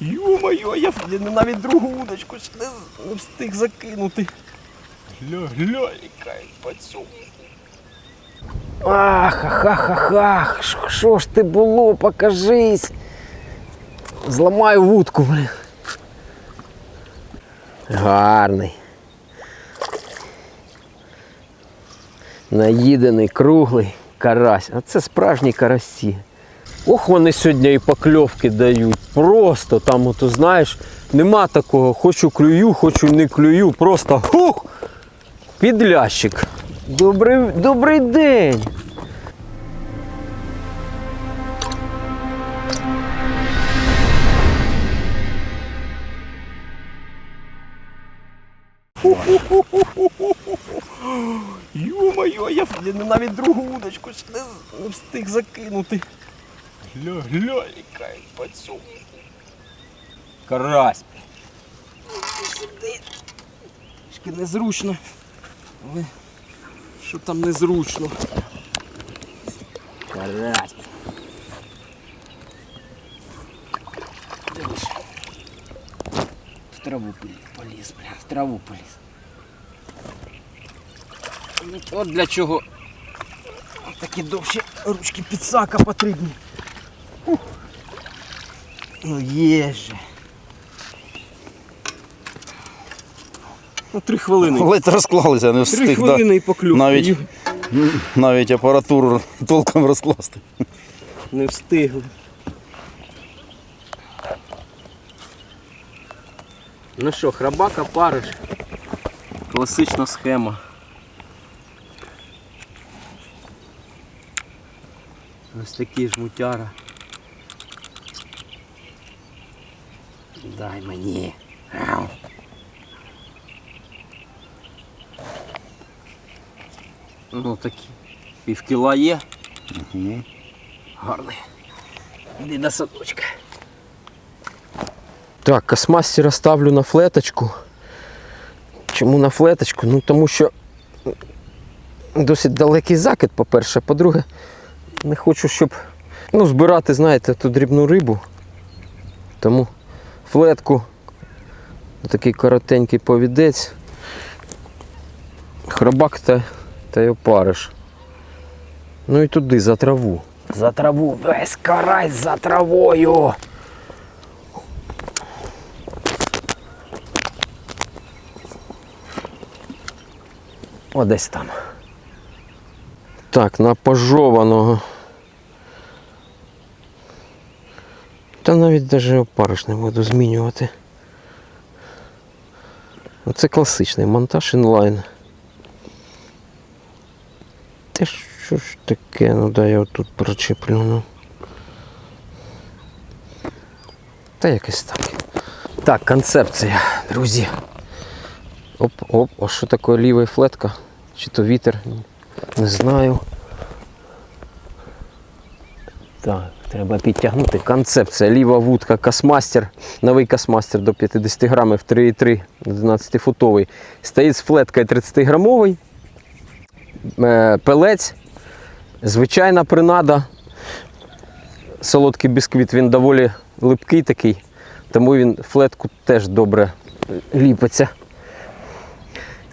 Ё-моё, я навіть другу удочку ще не, встиг закинути. Гля, гля, яка пацюк. Ах, ха-ха-ха-ха, що ж ти було, покажись. Зламаю вудку, блин. Гарний. Наїдений, круглий карась. А це справжні карасі. Ох, вони сьогодні і покльовки дають. Просто там, ото знаєш, нема такого. Хочу клюю, хочу не клюю. Просто хух! Підлящик. Добрий, добрий день. Ё-моё, я навіть другу удочку ще не встиг закинути. Гля, гля, яка пацюк. Карась. Трішки незручно. Але що там незручно? Карась. В траву поліз, бля, в траву поліз. Ну, От для чого такі довші ручки підсака потрібні. Ну є же. Ну, три хвилини. Ледь розклалися, не Три встиг. Да. хвилини і поклюв. Навіть, навіть апаратуру толком розкласти. Не встигли. Ну що, храбака париш. Класична схема. Ось такий жмутяра. Дай мені. Ау. Ну такі. Півкіла є. Гарний. Іди до садочка. Так, космастера ставлю на флеточку. Чому на флеточку? Ну тому що досить далекий закид, по-перше. По-друге, не хочу, щоб ну, збирати, знаєте, ту дрібну рибу. Тому флетку, такий коротенький повідець, хробак та, та й опариш. Ну і туди за траву. За траву, весь карась за травою. О, десь там. Так, на Та навіть навіть опариш не буду змінювати. Оце класичний монтаж інлайн. Те що ж таке? Ну да, я отут прочеплю. Ну. Та якось так. Так, концепція, друзі. Оп, оп, а що таке лівий флетка? Чи то вітер? Не знаю. Так, треба підтягнути. Концепція. Ліва вудка Касмастер. Новий Касмастер до 50 грамів 3,3 11 футовий. Стоїть з флеткою 30 грамовий. Е, Пелець. Звичайна принада. Солодкий бісквіт, він доволі липкий такий, тому він флетку теж добре ліпиться.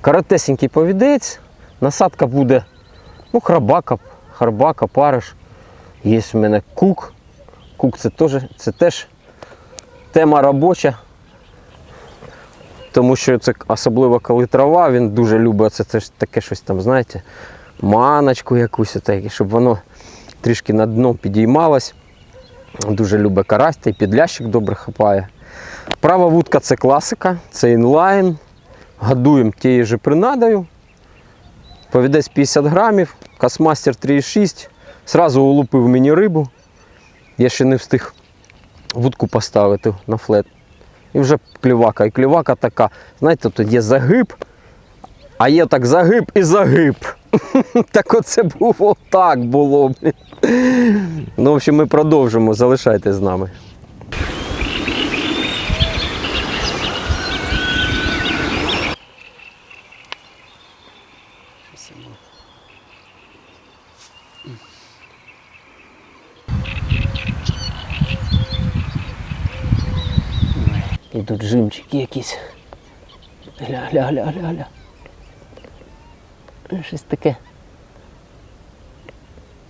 Коротесенький повідець, насадка буде ну, храбака, харбака, париш. Є в мене кук. Кук це теж, це теж тема робоча. Тому що це особливо коли трава, він дуже любить це, це ж таке щось там, знаєте, маночку якусь, отаке, щоб воно трішки на дно підіймалось. Дуже любить карась, та й підлящик добре хапає. Права вудка це класика, це інлайн. Годуємо тією же принадою. Повідець 50 грамів, касмастер 3,6. Зразу улупив мені рибу. Я ще не встиг вудку поставити на флет. І вже клювака. І клювака така, знаєте, тут є загиб, а є так загиб і загиб. Так оце було так було. Ну, в общем, ми продовжимо. Залишайтесь з нами. Ідуть жимчики якісь. Гля, гля, гля, гля, гля. Ну, Щось таке.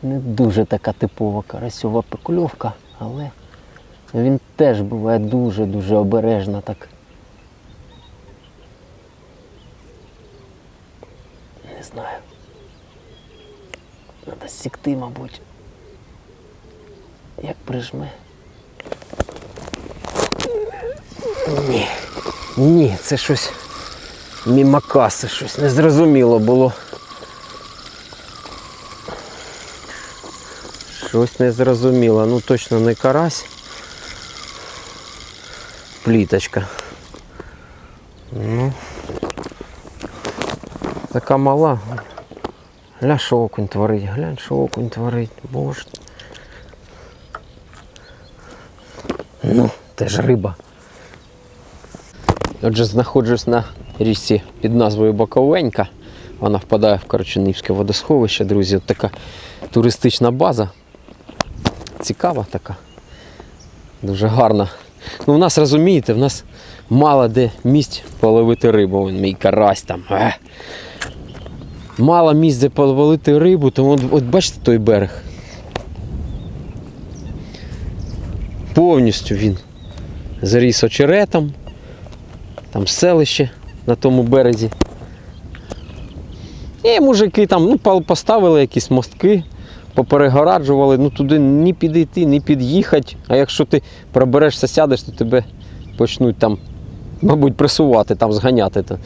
Не дуже така типова карасьова пекльовка, але він теж буває дуже-дуже обережно так. Не знаю. Треба сікти, мабуть. Як прижме. Ні. Ні, це щось мімакаси, щось незрозуміло було. Щось незрозуміло. Ну точно не карась. Пліточка. Ну. Така мала. Гля, що окунь творить, глянь, що окунь творить, боже. Ну, теж риба. Отже, знаходжусь на річці під назвою Боковенька. Вона впадає в Карачунівське водосховище, друзі. От така туристична база. Цікава така. Дуже гарна. Ну, в нас розумієте, в нас мало де місць половити рибу. Вон мій карась там. Е. Мало місць де половити рибу, тому от, от бачите той берег. Повністю він заріс очеретом, там селище на тому березі. І мужики там ну, поставили якісь мостки, поперегораджували, ну туди ні підійти, ні під'їхати. А якщо ти проберешся, сядеш, то тебе почнуть там, мабуть, пресувати, там зганяти. То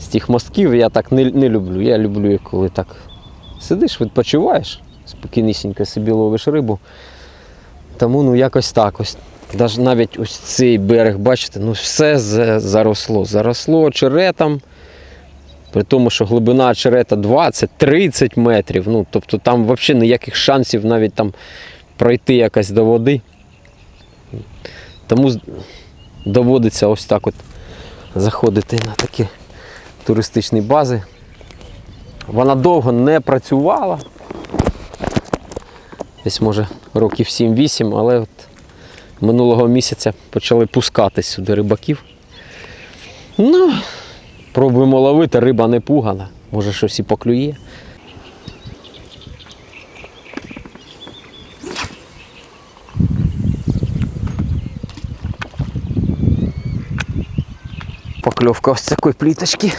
з тих мостків я так не, не люблю. Я люблю, коли так сидиш, відпочиваєш, спокійнісінько собі ловиш рибу. Тому ну якось так ось. Навіть ось цей берег, бачите, ну все заросло. Заросло очеретом. При тому, що глибина очерета 20-30 метрів. Ну, тобто там взагалі ніяких шансів навіть там пройти якось до води. Тому доводиться ось так от заходити на такі туристичні бази. Вона довго не працювала. Десь може років 7-8, але от минулого місяця почали пускати сюди рибаків. Ну, пробуємо ловити, риба не пугана, може щось і поклює. Покльовка ось такої пліточки.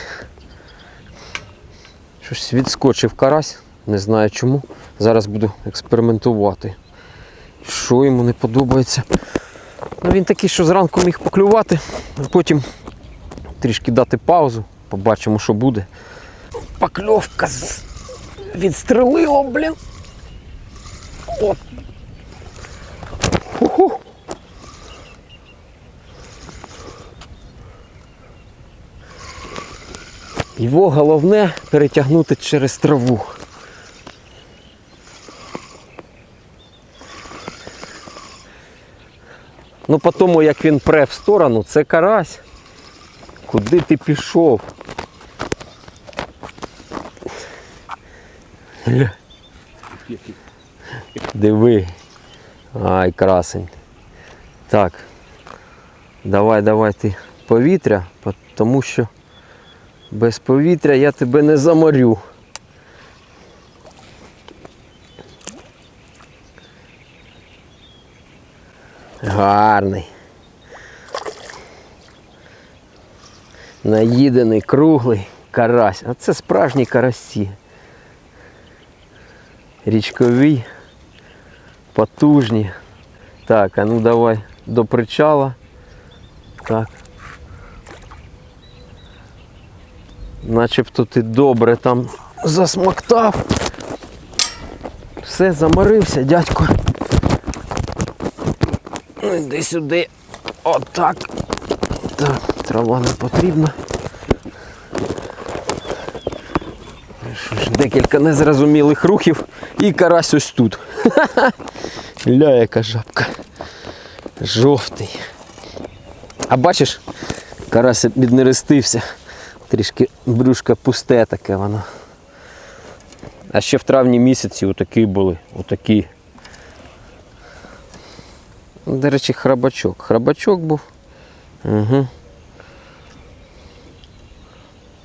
Щось відскочив карась, не знаю чому. Зараз буду експериментувати. Що йому не подобається. Ну, він такий, що зранку міг поклювати, а потім трішки дати паузу, побачимо, що буде. Покльовка відстрелила, блін. От. Ху-ху. Його головне перетягнути через траву. Ну, по тому, як він пре в сторону, це карась. Куди ти пішов? Диви. Ай, красень. Так. Давай, давай ти повітря, тому що без повітря я тебе не заморю. Гарний. Наїдений, круглий карась. А це справжні карасі. Річкові, потужні. Так, а ну давай до причала. Так. Начебто ти добре там засмоктав. Все, заморився, дядько. Ну, Іди сюди. Отак. Так, трава не потрібна. Що ж, декілька незрозумілих рухів і карась ось тут. Ля, яка жабка. Жовтий. А бачиш, карась віднерестився. Трішки брюшка пусте таке воно. А ще в травні місяці отакі були. Отакі. До речі, храбачок. Храбачок був Угу.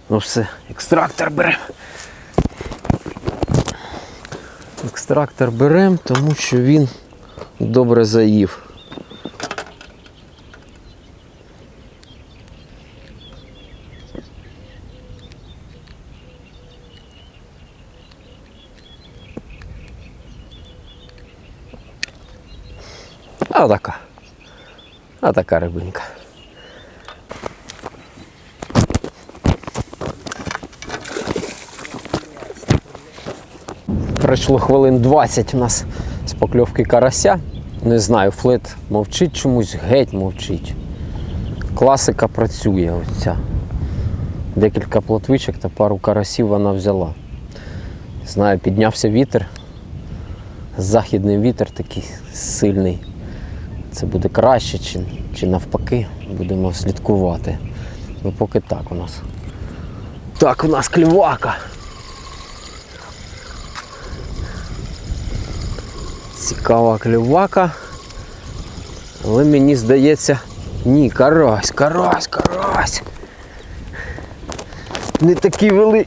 Ну все, екстрактор беремо. Екстрактор беремо, тому що він добре заїв. Така. А така рибинка. Пройшло хвилин 20 у нас з покльовки карася. Не знаю, флет мовчить чомусь, геть мовчить. Класика працює ось ця. Декілька плотвичок та пару карасів вона взяла. Знаю, піднявся вітер. Західний вітер такий сильний. Це буде краще чи, чи навпаки, будемо слідкувати. Ну поки так у нас. Так, у нас клівака. Цікава клівака. Але мені здається. Ні, карась, карась, карась. Не такий вели...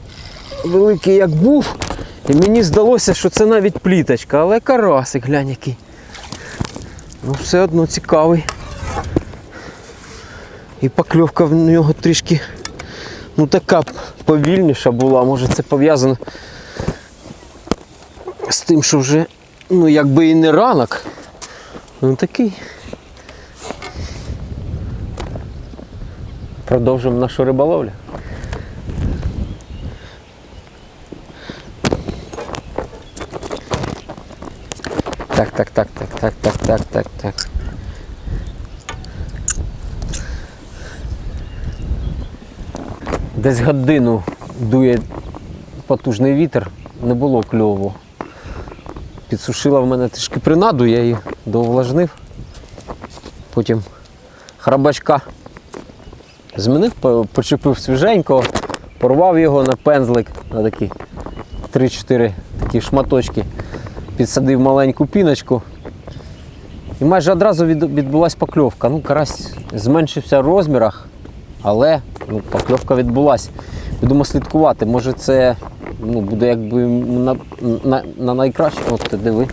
великий, як був. І мені здалося, що це навіть пліточка, але карасик, глянь який. Ну, все одно цікавий. І покльовка в нього трішки ну така повільніша була. Може це пов'язано з тим, що вже ну якби і не ранок. Ну такий. Продовжимо нашу риболовлю. Так, так, так, так, так, так, так, так, так. Десь годину дує потужний вітер, не було кльову. Підсушила в мене трішки принаду, я її довлажнив. Потім храбачка змінив, почепив свіженького, порвав його на пензлик на такі 3-4 такі шматочки, підсадив маленьку піночку. І майже одразу від- відбулась покльовка. Ну, карась зменшився в розмірах, але ну, покльовка відбулась. Будемо слідкувати. Може це ну, буде якби на, на, на найкраще. От диви.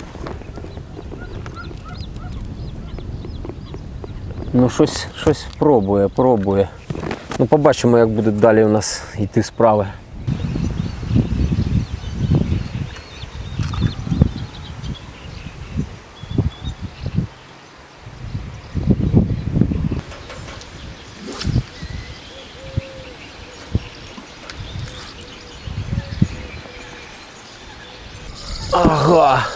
Ну, щось, щось пробує, пробує. Ну, побачимо, як будуть далі у нас йти справи. Ага.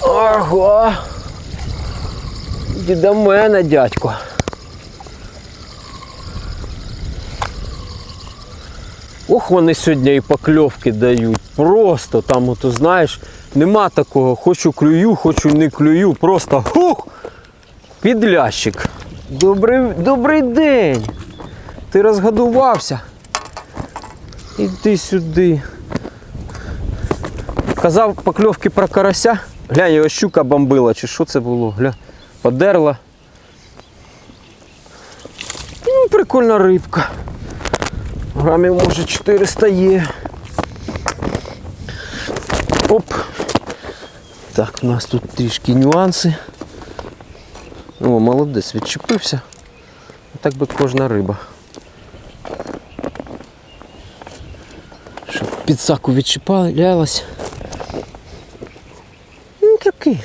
Ага. Іди мене, дядько. Ох, вони сьогодні і покльовки дають. Просто там, ото знаєш, нема такого, хочу клюю, хочу не клюю. Просто хух! Підлящик. Добрий, добрий день. Ти розгодувався. Іди сюди. Казав покльовки про карася. Глянь, його щука бомбила, чи що це було? Гля, подерла. Ну, прикольна рибка. Грамів може 400 є. Оп. Так, у нас тут трішки нюанси. О, молодець, відчепився. Так би кожна риба. Щоб під саку відчіплялась. Ну такий.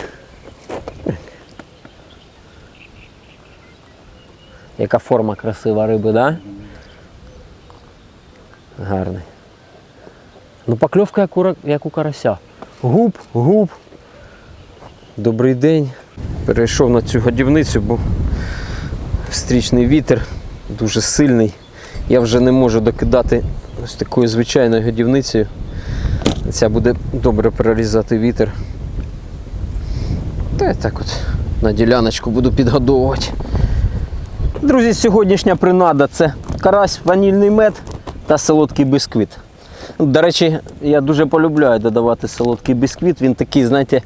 Яка форма красива риби, да? Гарний. Ну покльовка як у, як у карася. Губ, губ. Добрий день. Перейшов на цю годівницю, бо встрічний вітер дуже сильний. Я вже не можу докидати ось такою звичайною годівницею. Ця буде добре перерізати вітер. Та я так от на діляночку буду підгодовувати. Друзі, сьогоднішня принада це карась, ванільний мед та солодкий бісквіт. До речі, я дуже полюбляю додавати солодкий бісквіт. Він такий, знаєте,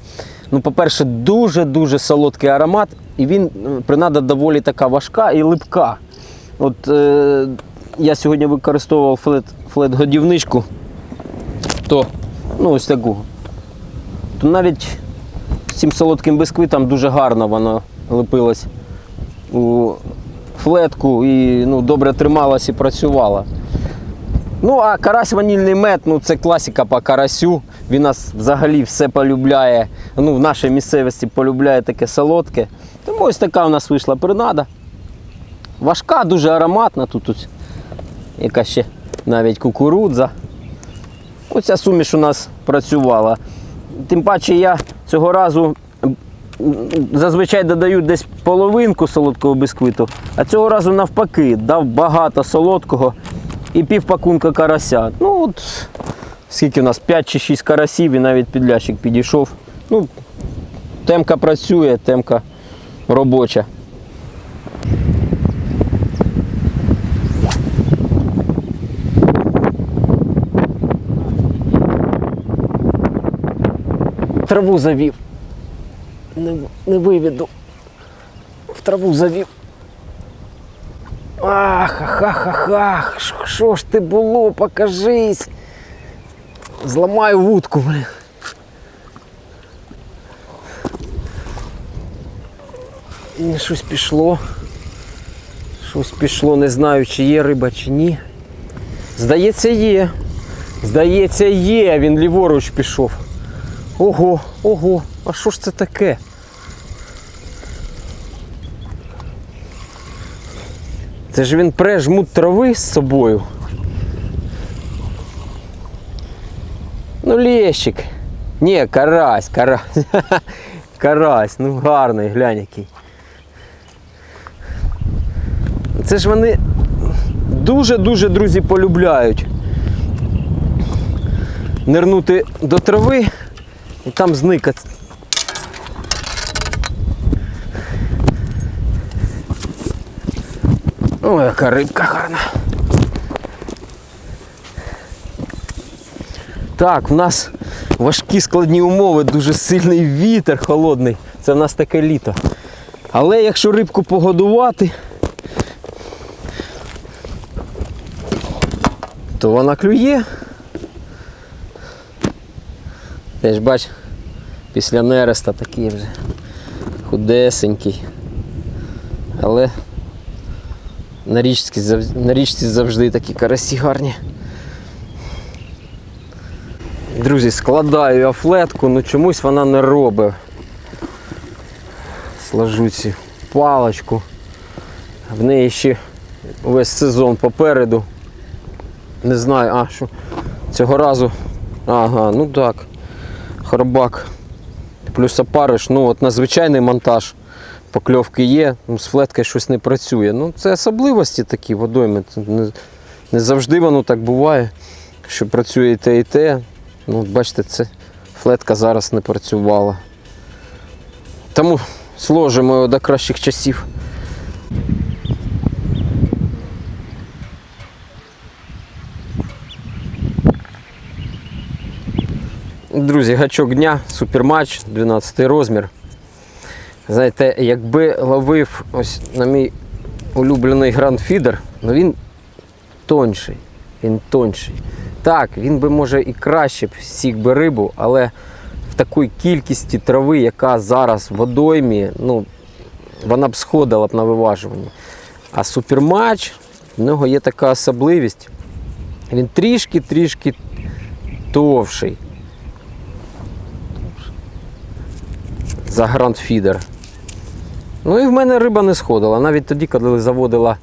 ну, по-перше, дуже-дуже солодкий аромат і він е, принада доволі така важка і липка. От е, я сьогодні використовував флет, флет-годівничку, то ну, ось таку. То навіть з цим солодким бисквитом дуже гарно воно лепилось у флетку і ну, добре трималась і працювала. Ну, а карась ванільний мед, ну це класика по карасю. Він нас взагалі все полюбляє. Ну, в нашій місцевості полюбляє таке солодке. Тому ось така у нас вийшла принада. Важка, дуже ароматна. Тут ось яка ще навіть кукурудза. Оця суміш у нас працювала. Тим паче я цього разу зазвичай додаю десь половинку солодкого бисквиту, а цього разу навпаки дав багато солодкого і пів пакунка карася. Ну от скільки у нас 5 чи 6 карасів і навіть підлящик підійшов. Ну, темка працює, темка робоча. Траву завів. Не, не виведу. В траву завів. Ах, ха-ха-ха-ха. Що ж ти було? Покажись. Зламаю вудку, блін. І щось пішло. Щось пішло, не знаю, чи є риба, чи ні. Здається, є. Здається, є. Він ліворуч пішов. Ого, ого, а що ж це таке? Це ж він пре жмут трави з собою. Ну, лещик. Ні, карась, карась. Карась, ну гарний, глянь який. Це ж вони дуже-дуже, друзі, полюбляють. Нирнути до трави і там зникати. Ой, яка рибка гарна. Так, в нас важкі складні умови, дуже сильний вітер холодний. Це в нас таке літо. Але якщо рибку погодувати, то вона клює. Теж бач, після нереста такий вже худесенький. Але на річці, на річці завжди такі карасі гарні. Друзі, складаю я флетку, ну чомусь вона не робить. Сложу цю палочку. В неї ще весь сезон попереду. Не знаю, а що цього разу. Ага, ну так. Хробак. Плюс опариш, ну от на звичайний монтаж покльовки є, ну, з флеткою щось не працює. Ну, це особливості такі водойми. Не, не завжди воно так буває, що працює і те, і те. Ну, бачите, це флетка зараз не працювала. Тому сложимо його до кращих часів. Друзі, гачок дня, суперматч, 12 розмір. Знаєте, якби ловив ось на мій улюблений грандфідер, ну він тонший. Він тонший. Так, він би може і краще б сік би рибу, але в такій кількості трави, яка зараз в водоймі, ну, вона б сходила б на виважуванні. А суперматч, в нього є така особливість. Він трішки-трішки товший. За грандфідер. Ну і в мене риба не сходила. Навіть тоді, коли заводила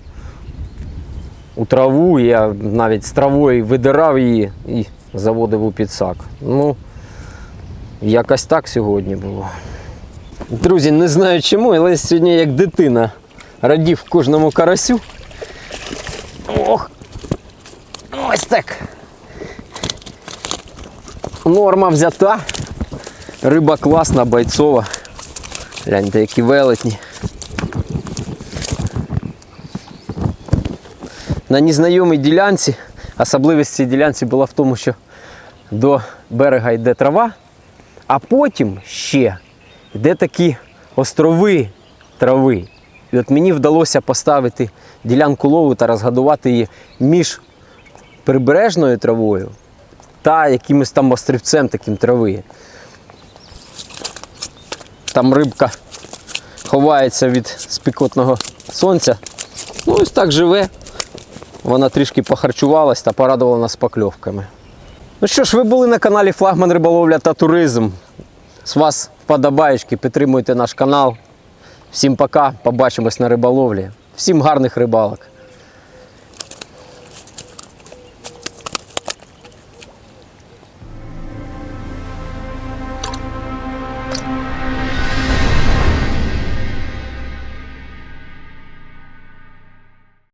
у траву, я навіть з травою видирав її і заводив у підсак. Ну, якось так сьогодні було. Друзі, не знаю чому, але сьогодні як дитина радів кожному карасю. Ох! Ось так. Норма взята. Риба класна, бойцова. Гляньте, які велетні. На незнайомій ділянці, особливість цієї ділянці була в тому, що до берега йде трава, а потім ще йде такі острови трави. І от мені вдалося поставити ділянку лову та розгадувати її між прибережною травою та якимось там острівцем таким трави. Там рибка ховається від спекотного сонця. Ну, ось так живе. Вона трішки похарчувалась та порадувала нас покльовками. Ну що ж, ви були на каналі Флагман Риболовля та Туризм. З вас вподобаєчки, підтримуйте наш канал. Всім пока, побачимось на риболовлі. Всім гарних рибалок.